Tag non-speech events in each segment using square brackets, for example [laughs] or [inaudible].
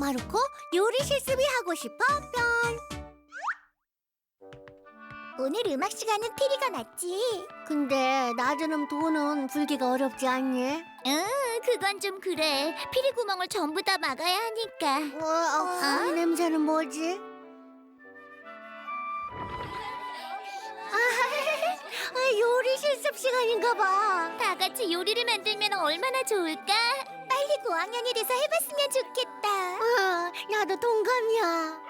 마르코 요리 실습이 하고 싶어 편 오늘 음악 시간은 피리가 맞지? 근데 낮은 돈은 불기가 어렵지 않니? 응, 그건 좀 그래. 피리 구멍을 전부 다 막아야 하니까. 어, 어, 이 냄새는 뭐지? [laughs] 아, 요리 실습 시간인가 봐. 다 같이 요리를 만들면 얼마나 좋을까? 빨리 고학년이 돼서 해봤으면 좋겠다. 어, 나도 동감이야.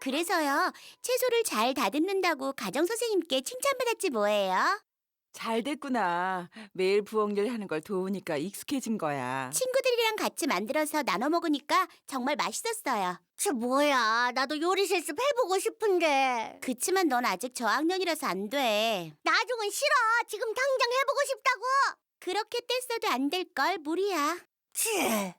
그래서요, 채소를 잘 다듬는다고 가정 선생님께 칭찬받았지 뭐예요. 잘 됐구나. 매일 부엌일 하는 걸 도우니까 익숙해진 거야. 친구들이랑 같이 만들어서 나눠 먹으니까 정말 맛있었어요. 저 뭐야? 나도 요리 실습 해보고 싶은데. 그치만 넌 아직 저학년이라서 안 돼. 나중은 싫어. 지금 당장 해보고 싶다고. 그렇게 뗐어도 안 될 걸 무리야. 치.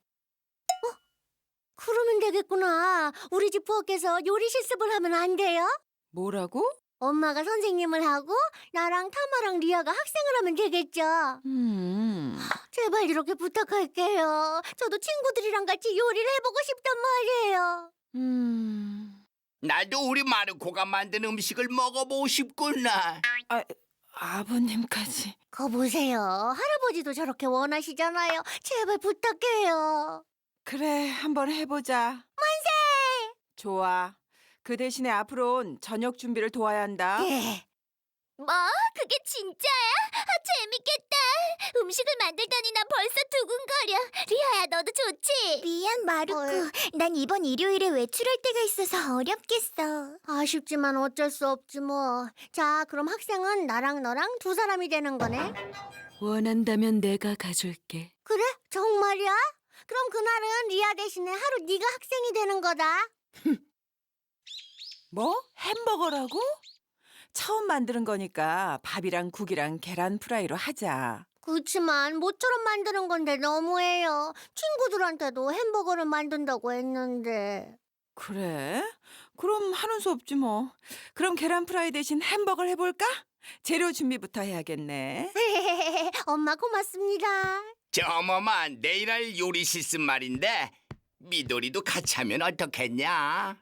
어? 그러면 되겠구나. 우리 집 부엌에서 요리 실습을 하면 안 돼요? 뭐라고? 엄마가 선생님을 하고 나랑 타마랑 리아가 학생을 하면 되겠죠. 음. 제발 이렇게 부탁할게요. 저도 친구들이랑 같이 요리를 해보고 싶단 말이에요. 음. 나도 우리 마르코가 만든 음식을 먹어보고 싶구나. 아, 아버님까지. 거 보세요. 할아버지도 저렇게 원하시잖아요. 제발 부탁해요. 그래, 한번 해보자. 만세! 좋아. 그 대신에 앞으론 저녁 준비를 도와야 한다. 예. 뭐? 그게 진짜야? 아, 재밌겠다. 음식을 만들다니 나 벌써 두근거려. 리아야, 너도 좋지? 미안 마르코. 난 이번 일요일에 외출할 때가 있어서 어렵겠어. 아쉽지만 어쩔 수 없지 뭐. 자, 그럼 학생은 나랑 너랑 두 사람이 되는 거네. 원한다면 내가 가줄게. 그래? 정말이야? 그럼 그날은 리아 대신에 하루 네가 학생이 되는 거다. [laughs] 뭐? 햄버거라고? 처음 만드는 거니까 밥이랑 국이랑 계란 프라이로 하자. 그렇지만 모처럼 만드는 건데 너무해요. 친구들한테도 햄버거를 만든다고 했는데. 그래? 그럼 하는 수 없지 뭐. 그럼 계란 프라이 대신 햄버거를 해볼까? 재료 준비부터 해야겠네. [laughs] 엄마 고맙습니다. 저 어머마 내일 할 요리 실습 말인데 미도리도 같이 하면 어떻겠냐?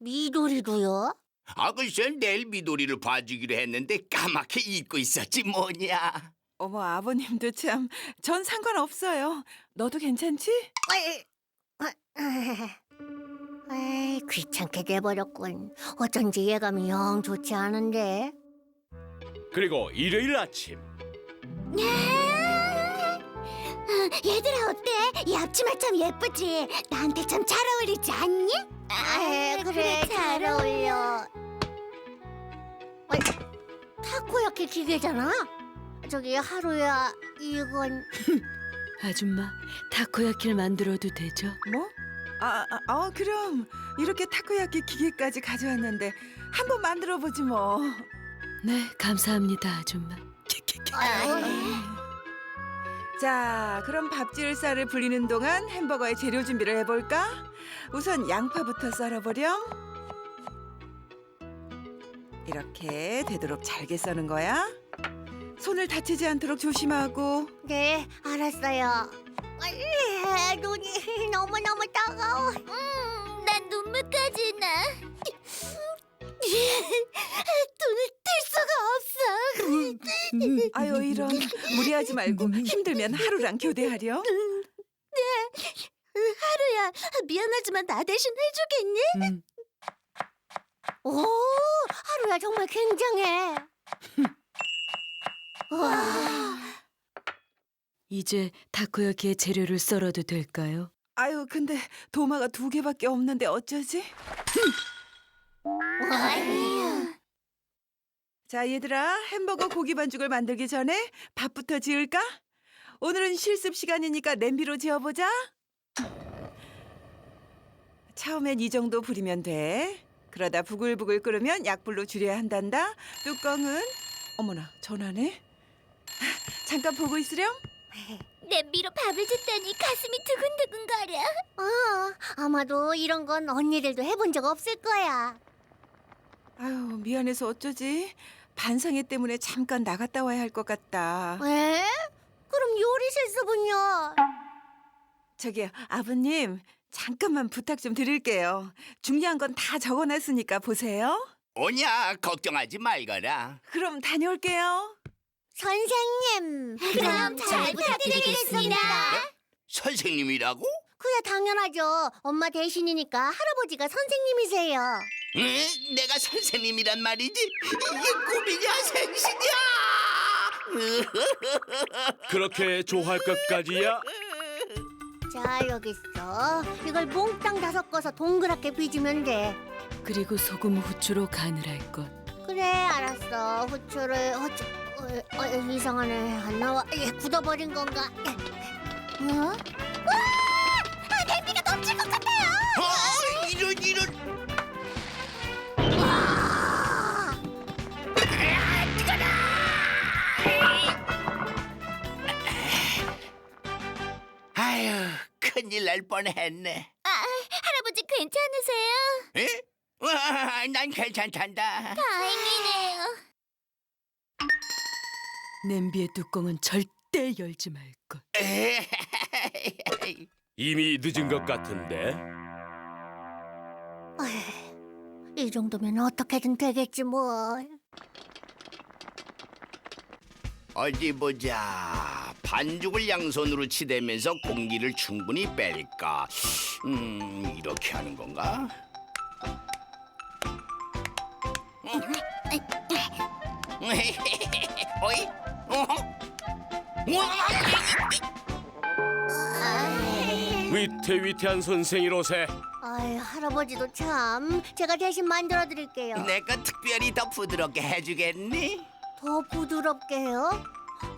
미도리도요? 아 글쎄 내일 미도리를 봐주기로 했는데 까맣게 잊고 있었지 뭐냐. 어머 아버님도 참 전 상관없어요. 너도 괜찮지? 에이, 아, 에이, 귀찮게 돼버렸군. 어쩐지 예감이 영 좋지 않은데. 그리고 일요일 아침 얘들아 어때? 이 앞치마 참 예쁘지? 나한테 참 잘 어울리지 않니? 아, 그래, 잘 어울려. 타코야키 기계잖아. 저기 하루야 이건 [laughs] 아줌마, 타코야키를 만들어도 되죠? 뭐? 아, 아, 아, 그럼 이렇게 타코야키 기계까지 가져왔는데 한번 만들어 보지 뭐. 네, 감사합니다, 아줌마. [laughs] 자, 그럼 밥지을 쌀을 불리는 동안 햄버거의 재료 준비를 해볼까? 우선 양파부터 썰어보렴. 이렇게 되도록 잘게 써는 거야. 손을 다치지 않도록 조심하고. 네 알았어요. 아이, 눈이 너무 너무 따가워. 음, 난 눈물까지 나. [laughs] 눈을. [laughs] 아유 이런 무리하지 말고 힘들면 하루랑 교대하렴. 하루야 미안하지만 나 대신 해주겠니? 음, 오 하루야 정말 굉장해. 와. 이제 타코야키의 재료를 썰어도 될까요? 아유 근데 도마가 두 개밖에 없는데 어쩌지? 자 얘들아 햄버거 고기 반죽을 만들기 전에 밥부터 지을까? 오늘은 실습 시간이니까 냄비로 지어보자. 처음엔 이 정도 불이면 돼. 그러다 부글부글 끓으면 약불로 줄여야 한단다. 뚜껑은 어머나 전화네. 잠깐 보고 있으렴. 냄비로 밥을 짓다니 가슴이 두근두근거려. 어, 아마도 이런 건 언니들도 해본 적 없을 거야. 아유 미안해서 어쩌지? 반상회 때문에 잠깐 나갔다 와야 할 것 같다. 에? 그럼 요리 실습은요? 저기 아버님 잠깐만 부탁 좀 드릴게요. 중요한 건 다 적어놨으니까 보세요. 오냐 걱정하지 말거라. 그럼 다녀올게요. 선생님. 그럼 잘 부탁드리겠습니다. 선생님이라고? 그야 당연하죠. 엄마 대신이니까 할아버지가 선생님이세요. 응? 내가 선생님이란 말이지? 이게 꿈이냐 생신이야? 그렇게 좋아할 것까지야? 자 여기 있어. 이걸 몽땅 다 섞어서 동그랗게 빚으면 돼. 그리고 소금 후추로 간을 할 것. 그래 알았어. 후추를 후추 어, 어, 이상하네 안 나와. 예, 굳어버린 건가? 어? 와! 아, 냄비가 넘칠 것 같아요. 어, 이런 이런 큰일 날 뻔했네. 아, 할아버지 괜찮으세요? 에? 와, 난 괜찮단다. 다행이네요. 냄비의 뚜껑은 절대 열지 말 것. [laughs] 이미 늦은 것 같은데. 어휴, 이 정도면 어떻게든 되겠지 뭐. 어디 보자. 반죽을 양손으로 치대면서 공기를 충분히 뺄까? 음, 이렇게 하는 건가? [laughs] 어이? 어허? 우와! 위태위태한 선생이로세. 아이 할아버지도 참 제가 대신 만들어 드릴게요. 내가 특별히 더 부드럽게 해주겠니? 더 부드럽게요?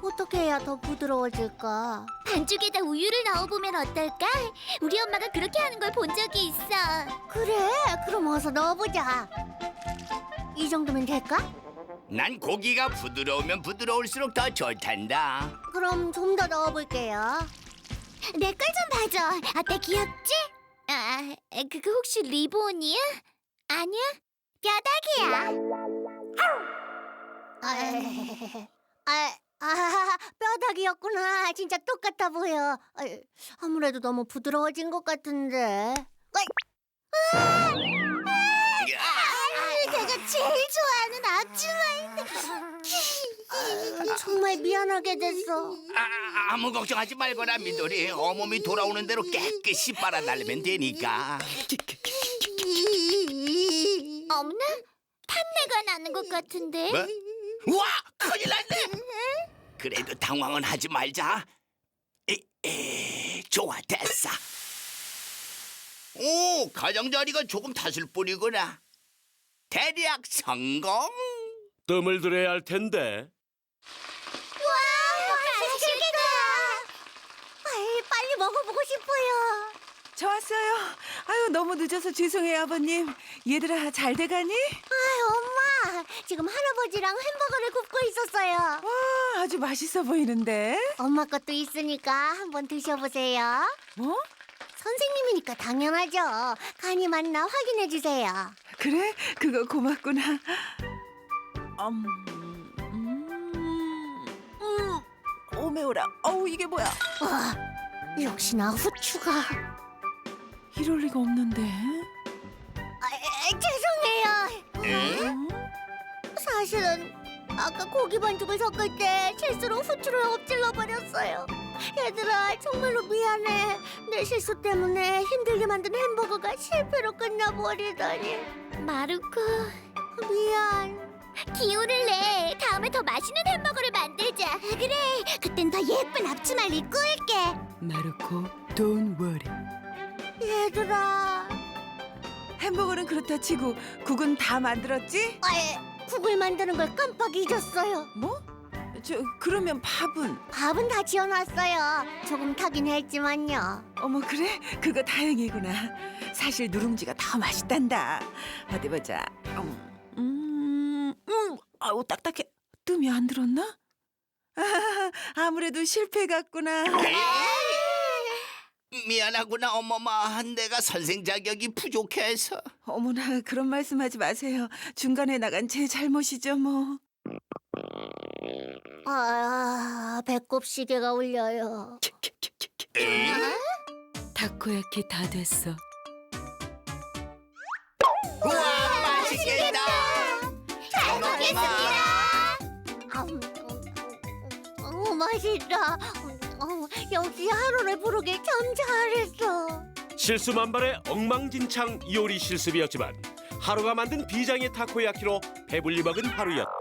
어떻게 해야 더 부드러워질까? 반죽에다 우유를 넣어보면 어떨까? 우리 엄마가 그렇게 하는 걸 본 적이 있어. 그래, 그럼 어서 넣어보자. 이 정도면 될까? 난 고기가 부드러우면 부드러울수록 더 좋단다. 그럼 좀 더 넣어볼게요. 내 걸 좀 봐줘. 어때 귀엽지? 아, 그거 혹시 리본이야? 아니야? 뼈다귀야. 아, 아, [laughs] 뼈다귀였구나. 진짜 똑같아 보여. 아이, 아무래도 너무 부드러워진 것 같은데. 어이, 아, 내가 제일 좋아하는 앞치마인데. 정말 미안하게 됐어. 아, 아무 걱정하지 말거라 미도리. 어머니 돌아오는 대로 깨끗이 빨아달라면 되니까. 없나? 탄내가 나는 것 같은데. 뭐? 우와, 큰일 났네. 그래도 당황은 하지 말자. 에, 에, 좋아, 됐어. 오, 가장자리가 조금 탔을 뿐이구나. 대략 성공. 뜸을 들여야 할 텐데. 맛있겠다. 아이, 빨리 먹어보고 싶어요. 저 왔어요. 아유 너무 늦어서 죄송해요 아버님. 얘들아 잘 돼가니? 엄마. 지금 할아버지랑 햄버거를 굽고 있었어요. 와 아주 맛있어 보이는데. 엄마 것도 있으니까 한번 드셔보세요. 뭐? 선생님이니까 당연하죠. 간이 맞나 확인해 주세요. 그래? 그거 고맙구나. 음, 음, 음, 오메오라. 어우 이게 뭐야? 와, 역시나 후추가. 이럴 리가 없는데. 아, 에, 죄송해요. 에? 음? 사실은 아까 고기 반죽을 섞을 때 실수로 후추를 엎질러 버렸어요. 얘들아 정말로 미안해. 내 실수 때문에 힘들게 만든 햄버거가 실패로 끝나버리다니. 마루코, 미안. 기운을 내. 다음에 더 맛있는 햄버거를 만들자. 그래, 그땐 더 예쁜 앞치마를 입고 올게. 마르코, don't worry. 얘들아. 햄버거는 그렇다 치고 국은 다 만들었지? 아 예 국을 만드는 걸 깜빡 잊었어요. 뭐? 저 그러면 밥은? 밥은 다 지어놨어요. 조금 타긴 했지만요. 어머 그래? 그거 다행이구나. 사실 누룽지가 더 맛있단다. 어디 보자. 음, 음, 음, 아우 딱딱해. 뜸이 안 들었나? [laughs] 아, 아무래도 실패 같구나. 미안하구나, 어머마. 내가 선생 자격이 부족해서. 어머나 그런 말씀하지 마세요. 중간에 나간 제 잘못이죠 뭐. 아, 배꼽 시계가 울려요. 에? 타코야키 다 됐어. 우와 맛있겠다. 잘 먹겠습니다. 음, 어, 맛있다. 음, 어, 역시 하루를 부르길 참 잘했어. 실수 만발의 엉망진창 요리 실습이었지만 하루가 만든 비장의 타코야키로 배불리 먹은 하루였다.